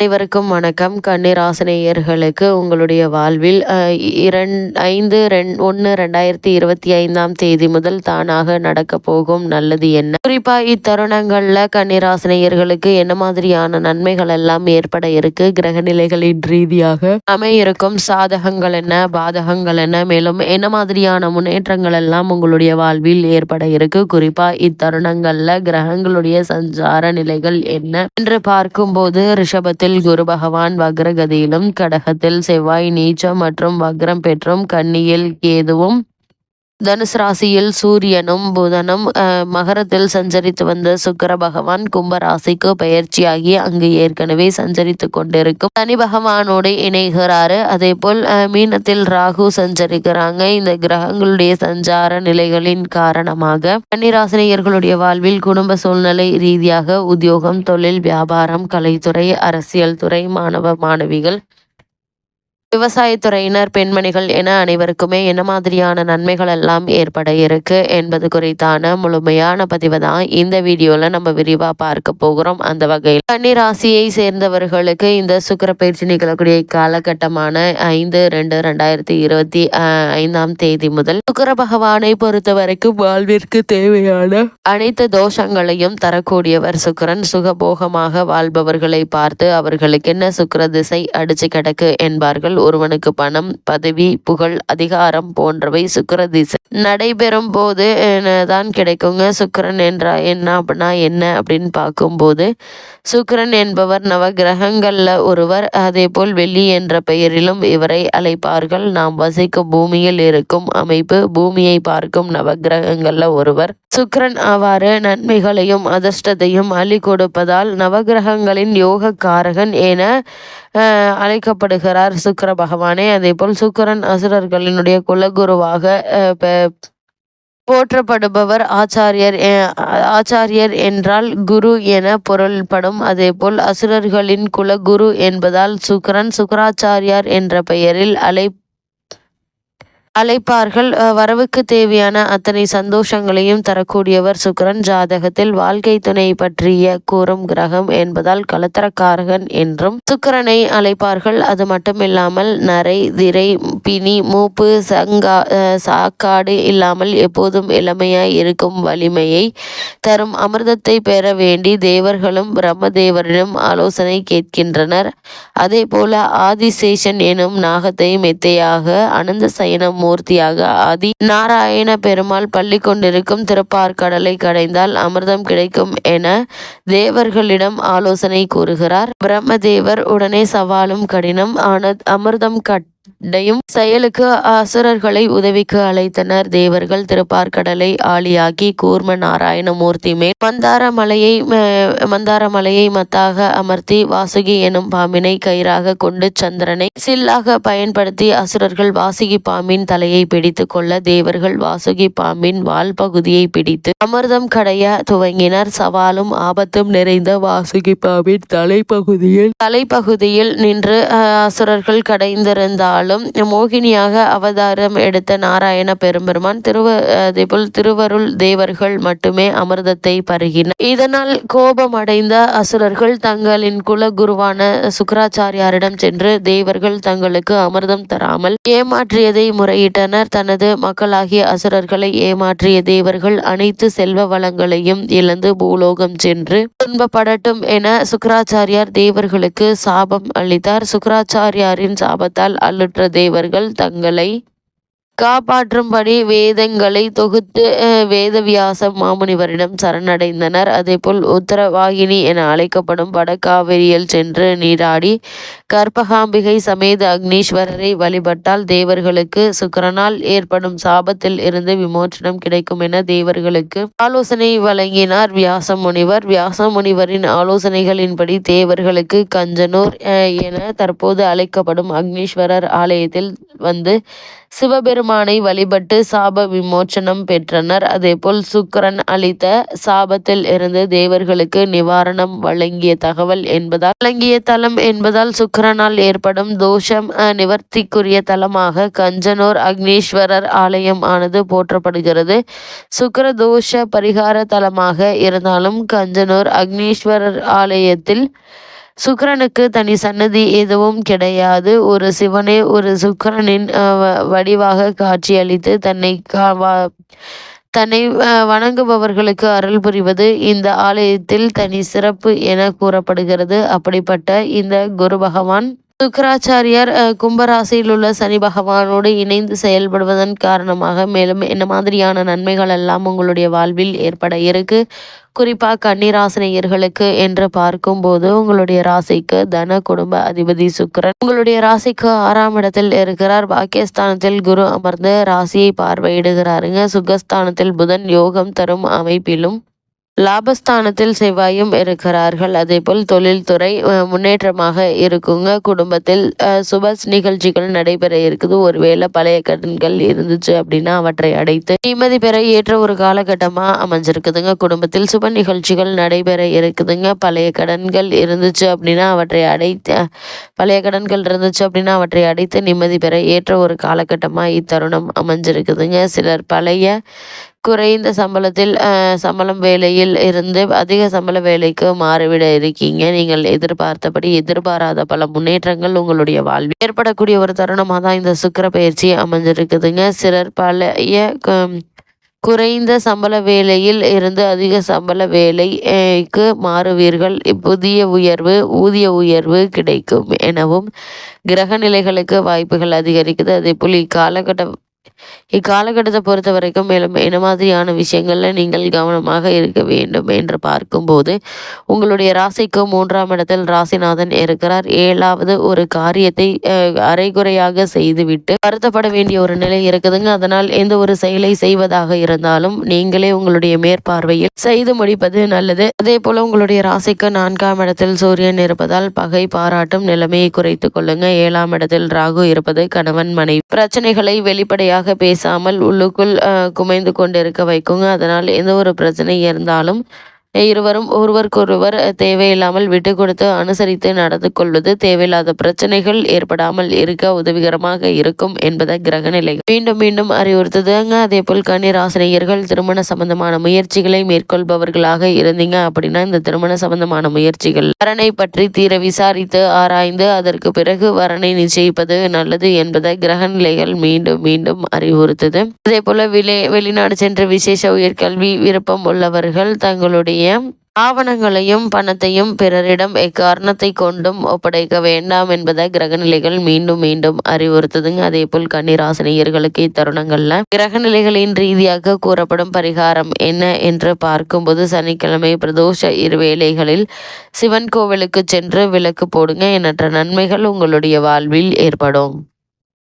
அனைவருக்கும் வணக்கம். கன்னிராசினியர்களுக்கு உங்களுடைய வாழ்வில் இரண் ஐந்து ரெண் ஒன்று ரெண்டாயிரத்தி இருபத்தி ஐந்தாம் தேதி முதல் தானாக நடக்க போகும் நல்லது என்ன? குறிப்பா இத்தருணங்கள்ல ஆசனையர்களுக்கு என்ன மாதிரியான நன்மைகள் எல்லாம் ஏற்பட இருக்கு? கிரக நிலைகளின் ரீதியாக அமையிருக்கும் சாதகங்கள் என்ன? பாதகங்கள் என்ன? மேலும் என்ன மாதிரியான முன்னேற்றங்கள் எல்லாம் உங்களுடைய வாழ்வில் ஏற்பட இருக்கு? குறிப்பா இத்தருணங்கள்ல கிரகங்களுடைய சஞ்சார நிலைகள் என்ன? என்று பார்க்கும்போது ரிஷபத்தில் கடகத்தில் குரு பகவான் வக்ரகதியிலும் கடகத்தில் செவ்வாய் நீச்சம் மற்றும் வக்ரம் பெற்றும் கன்னியில் கேதுவும் தனுசு ராசியில் சூரியனும் புதனும் மகரத்தில் சஞ்சரித்து வந்த சுக்கர பகவான் கும்ப ராசிக்கு பயிற்சியாகி அங்கு ஏற்கனவே சஞ்சரித்து கொண்டிருக்கும். சனி பகவானோடு இணைகிறாரு. அதே போல் மீனத்தில் ராகு சஞ்சரிக்கிறாங்க. இந்த கிரகங்களுடைய சஞ்சார நிலைகளின் காரணமாக கன்னிராசினியர்களுடைய வாழ்வில் குடும்ப சூழ்நிலை ரீதியாக உத்தியோகம் தொழில் வியாபாரம் கலைத்துறை அரசியல் துறை மாணவ மாணவிகள் விவசாயத்துறையினர் பெண்மணிகள் என அனைவருக்குமே என்ன மாதிரியான நன்மைகள் எல்லாம் ஏற்பட இருக்கு என்பது குறித்தான முழுமையான பதிவை தான் இந்த வீடியோல நம்ம விரிவா பார்க்க போகிறோம். அந்த வகையில் கன்னிராசியை சேர்ந்தவர்களுக்கு இந்த சுக்கர பயிற்சி நிகழக்கூடிய காலகட்டமான ஐந்து ரெண்டு ரெண்டாயிரத்தி இருபத்தி ஐந்தாம் தேதி முதல் சுக்கர பகவானை பொறுத்த வரைக்கும் வாழ்விற்கு தேவையான அனைத்து தோஷங்களையும் தரக்கூடியவர் சுக்கரன். சுகபோகமாக வாழ்பவர்களை பார்த்து அவர்களுக்கு என்ன சுக்கர திசை அடிச்சு கிடக்கு என்பார்கள். ஒருவனுக்கு பணம் பதவி புகழ் அதிகாரம் போன்றவை சுக்கர திசை. நடைபெறும் போது தான் கிடைக்குங்க. சுக்கரன் என்றா என்ன அப்படின்னா என்ன அப்படின்னு பார்க்கும்போது சுக்கரன் என்பவர் நவ கிரகங்கள்ல ஒருவர். அதே போல் வெள்ளி என்ற பெயரிலும் இவரை அழைப்பார்கள். நாம் வசிக்கும் பூமியில் இருக்கும் அமைப்பு பூமியை பார்க்கும் நவ கிரகங்கள்ல ஒருவர். சுக்கரன் அவ்வாறு நன்மைகளையும் அதிர்ஷ்டத்தையும் அள்ளி கொடுப்பதால் நவகிரகங்களின் யோக காரகன் என அழைக்கப்படுகிறார் சுக்கரன். சுக்கர பகவானே அதே போல் சுக்கரன் அசுரர்களினுடைய குலகுருவாக போற்றப்படுபவர் ஆச்சாரியர் ஆச்சாரியர் என்றால் குரு என பொருள்படும். அதேபோல் அசுரர்களின் குலகுரு என்பதால் சுக்கரன் சுக்கராச்சாரியார் என்ற பெயரில் அழை அழைப்பார்கள். வரவுக்கு தேவையான அத்தனை சந்தோஷங்களையும் தரக்கூடியவர் சுக்கரன். ஜாதகத்தில் வாழ்க்கை துணை பற்றிய கூறும் கிரகம் என்பதால் கலத்தரக்காரகன் என்றும் சுக்கரனை அழைப்பார்கள். அது மட்டுமில்லாமல் நரை திரை பிணி மூப்பு சங்கா சாக்காடு இல்லாமல் எப்போதும் இளமையாய் இருக்கும் வலிமையை தரும் அமிர்தத்தை பெற வேண்டி தேவர்களும் பிரம்மதேவரிடம் ஆலோசனை கேட்கின்றனர். அதே போல ஆதிசேஷன் எனும் நாகத்தை மெத்தையாக அனந்த சயனம் மூர்த்தியாக ஆதி நாராயண பெருமாள் பள்ளி கொண்டிருக்கும் திருப்பார்கடலை கடைந்தால் அமிர்தம் கிடைக்கும் என தேவர்களிடம் ஆலோசனை கூறுகிறார். பிரம்மதேவர் உடனே சவாலும் கடினம். ஆன அமிர்தம் கட் டையும் செயலுக்கு அசுரர்களை உதவிக்கு அழைத்தனர். தேவர்கள் திருப்பார்கடலை ஆளியாக்கி கூர்ம நாராயணமூர்த்தி மேல் மந்தார மலையை மந்தார மலையை மத்தாக அமர்த்தி வாசுகி எனும் பாம்பினை கயிறாக கொண்டு சந்திரனை சில்லாக பயன்படுத்தி அசுரர்கள் வாசுகி பாம்பின் தலையை பிடித்து கொள்ள தேவர்கள் வாசுகி பாம்பின் வால் பகுதியை பிடித்து அமிர்தம் கடைய துவங்கினர். சவாலும் ஆபத்தும் நிறைந்த வாசுகி பாம்பின் தலைப்பகுதியில் தலைப்பகுதியில் நின்று அசுரர்கள் கடைந்திருந்தால் இருந்தாலும் மோகினியாக அவதாரம் எடுத்த நாராயண பெரும்பெருமான் திருவ அதேபோல் திருவருள் தேவர்கள் மட்டுமே அமிர்தத்தை பருகினர் இதனால் கோபம் அடைந்த அசுரர்கள் தங்களின் குல குருவான சுக்கராச்சாரியாரிடம் சென்று தேவர்கள் தங்களுக்கு அமிர்தம் தராமல் ஏமாற்றியதை முறையிட்டனர். தனது மக்களாகிய அசுரர்களை ஏமாற்றிய தேவர்கள் அனைத்து செல்வ வளங்களையும் இழந்து பூலோகம் சென்று துன்பப்படட்டும் என சுக்கராச்சாரியார் தேவர்களுக்கு சாபம் அளித்தார். சுக்கராச்சாரியாரின் சாபத்தால் அல்லுற்ற தேவர்கள் தங்களை காப்பாற்றும்படி வேதங்களை தொகுத்து வேதவியாச மாமுனிவரிடம் சரணடைந்தனர். அதேபோல் உத்தரவாகினி என அழைக்கப்படும் வடகாவிரியில் சென்று நீராடி கற்பகாம்பிகை சமேத அக்னீஸ்வரரை வழிபட்டால் தேவர்களுக்கு சுக்கரனால் ஏற்படும் சாபத்தில் இருந்து விமோச்சனம் கிடைக்கும் என தேவர்களுக்கு ஆலோசனை வழங்கினார் வியாச முனிவர். வியாச முனிவரின் ஆலோசனைகளின்படி தேவர்களுக்கு கஞ்சனூர் என தற்போது அழைக்கப்படும் அக்னீஸ்வரர் ஆலயத்தில் வந்து சிவபெருமானை வழிபட்டு சாப விமோச்சனம் பெற்றனர். அதேபோல் சுக்கரன் அளித்த சாபத்தில் இருந்து தேவர்களுக்கு நிவாரணம் வழங்கிய தகவல் என்பதால் வழங்கிய தலம் என்பதால் சுக்கரனால் ஏற்படும் தோஷம் நிவர்த்திக்குரிய தலமாக கஞ்சனூர் அக்னீஸ்வரர் ஆலயம் ஆனது போற்றப்படுகிறது. சுக்கர தோஷ பரிகார தலமாக இருந்தாலும் கஞ்சனூர் அக்னீஸ்வரர் ஆலயத்தில் சுக்கிரனுக்கு தனி சன்னதி எதுவும் கிடையாது. ஒரு சிவனே ஒரு சுக்கிரனின் வ- வடிவாக காட்சியளித்து தன்னை கா- வா- தன்னை வணங்குபவர்களுக்கு அருள் புரிவது இந்த ஆலயத்தில் தனி சிறப்பு என கூறப்படுகிறது. அப்படிப்பட்ட இந்த குரு பகவான் சுக்கராச்சாரியார் அஹ், கும்பராசியில் உள்ள சனி பகவானோடு இணைந்து செயல்படுவதன் காரணமாக மேலும் என்ன மாதிரியான நன்மைகள் எல்லாம் உங்களுடைய வாழ்வில் ஏற்பட இருக்கு? குறிப்பாக கன்னிராசினியர்களுக்கு என்று பார்க்கும்போது உங்களுடைய ராசிக்கு தன குடும்ப அதிபதி சுக்கரன். உங்களுடைய ராசிக்கு ஆறாம் இடத்தில் இருக்கிறார். பாக்கியஸ்தானத்தில் குரு அமர்ந்து ராசியை பார்வையிடுகிறாருங்க. சுகஸ்தானத்தில் புதன் யோகம் தரும் அமைப்பிலும் லாபஸ்தானத்தில் செவ்வாயும் இருக்கிறார்கள். அதேபோல் தொழில்துறை முன்னேற்றமாக இருக்குங்க. குடும்பத்தில் சுப நிகழ்ச்சிகள் நடைபெற இருக்குது. ஒருவேளை பழைய கடன்கள் இருந்துச்சு அப்படின்னா அவற்றை அடைத்து நிம்மதி பெற ஏற்ற ஒரு காலகட்டமாக அமைஞ்சிருக்குதுங்க. குடும்பத்தில் சுப நிகழ்ச்சிகள் நடைபெற இருக்குதுங்க. பழைய கடன்கள் இருந்துச்சு அப்படின்னா அவற்றை அடைத்து பழைய கடன்கள் இருந்துச்சு அப்படின்னா அவற்றை அடைத்து நிம்மதி பெற ஏற்ற ஒரு காலகட்டமாக இத்தருணம் அமைஞ்சிருக்குதுங்க. சிலர் பழைய குறைந்த சம்பளத்தில் அஹ், சம்பளம் வேலையில் இருந்து அதிக சம்பள வேலைக்கு மாறிவிட இருக்கீங்க. நீங்கள் எதிர்பார்த்தபடி எதிர்பாராத பல முன்னேற்றங்கள் உங்களுடைய வாழ்வில் ஏற்படக்கூடிய ஒரு தருணமாக தான் இந்த சுக்கிர பயிற்சி அமைஞ்சிருக்குதுங்க. சிலர் பழைய குறைந்த சம்பள வேலையில் இருந்து அதிக சம்பள வேலைக்கு மாறுவீர்கள். புதிய உயர்வு ஊதிய உயர்வு கிடைக்கும் எனவும் கிரக நிலைகளுக்கு வாய்ப்புகள் அதிகரிக்குது. அதேபோல் இக்காலகட்ட இக்காலகட்டத்தை பொறுத்த வரைக்கும் மேலும் என்ன மாதிரியான விஷயங்கள்ல நீங்கள் கவனமாக இருக்க வேண்டும் என்று பார்க்கும்போது உங்களுடைய ராசிக்கு மூன்றாம் இடத்தில் ராசிநாதன் இருக்கிறார். ஏழாவது ஒரு காரியத்தை அரைகுறையாக செய்துவிட்டு வருத்தப்பட வேண்டிய ஒரு நிலை இருக்குதுங்க. அதனால் எந்த ஒரு செயலை செய்வதாக இருந்தாலும் நீங்களே உங்களுடைய மேற்பார்வையில் செய்து முடிப்பது நல்லது. அதே போல உங்களுடைய ராசிக்கு நான்காம் இடத்தில் சூரியன் இருப்பதால் பகை பாராட்டும் நிலைமையை குறைத்துக் கொள்ளுங்க. ஏழாம் இடத்தில் ராகு இருப்பது கணவன் மனைவி பிரச்சனைகளை வெளிப்படையாக பேசாமல் உள்ளுக்குள் குமைந்து கொண்டிருக்க வைக்குங்க. அதனால் எந்த ஒரு பிரச்சனை இருந்தாலும் இருவரும் ஒருவருக்கொருவர் தேவையில்லாமல் விட்டு கொடுத்து அனுசரித்து நடந்து கொள்வது தேவையில்லாத பிரச்சனைகள் ஏற்படாமல் இருக்க உதவிகரமாக இருக்கும் என்பதை கிரகநிலை. மீண்டும் மீண்டும் அறிவுறுத்துதுங்க அதே போல் கன்னிராசினியர்கள் திருமண சம்பந்தமான முயற்சிகளை மேற்கொள்பவர்களாக இருந்தீங்க அப்படின்னா இந்த திருமண சம்பந்தமான முயற்சிகள். வரனை பற்றி தீர விசாரித்து ஆராய்ந்து அதற்கு பிறகு வரனை நிச்சயிப்பது நல்லது என்பதை கிரகநிலைகள் மீண்டும் மீண்டும் அறிவுறுத்துது. அதே போல வெளிநாடு சென்று விசேஷ உயர்கல்வி விருப்பம் உள்ளவர்கள் தங்களுடைய ஆவணங்களையும் பணத்தையும் பிறரிடம் எக்காரணத்தை கொண்டும் ஒப்படைக்க வேண்டாம் என்பதை கிரகநிலைகள் மீண்டும் மீண்டும் அறிவுறுத்துதுங்க. அதே போல் கன்னிராசினியர்களுக்கு இத்தருணங்கள்ல கிரகநிலைகளின் ரீதியாக கூறப்படும் பரிகாரம் என்ன என்று பார்க்கும்போது சனிக்கிழமை பிரதோஷ இருவேளைகளில் சிவன் கோவிலுக்கு சென்று விளக்கு போடுங்க. எண்ணற்ற நன்மைகள் உங்களுடைய வாழ்வில் ஏற்படும்.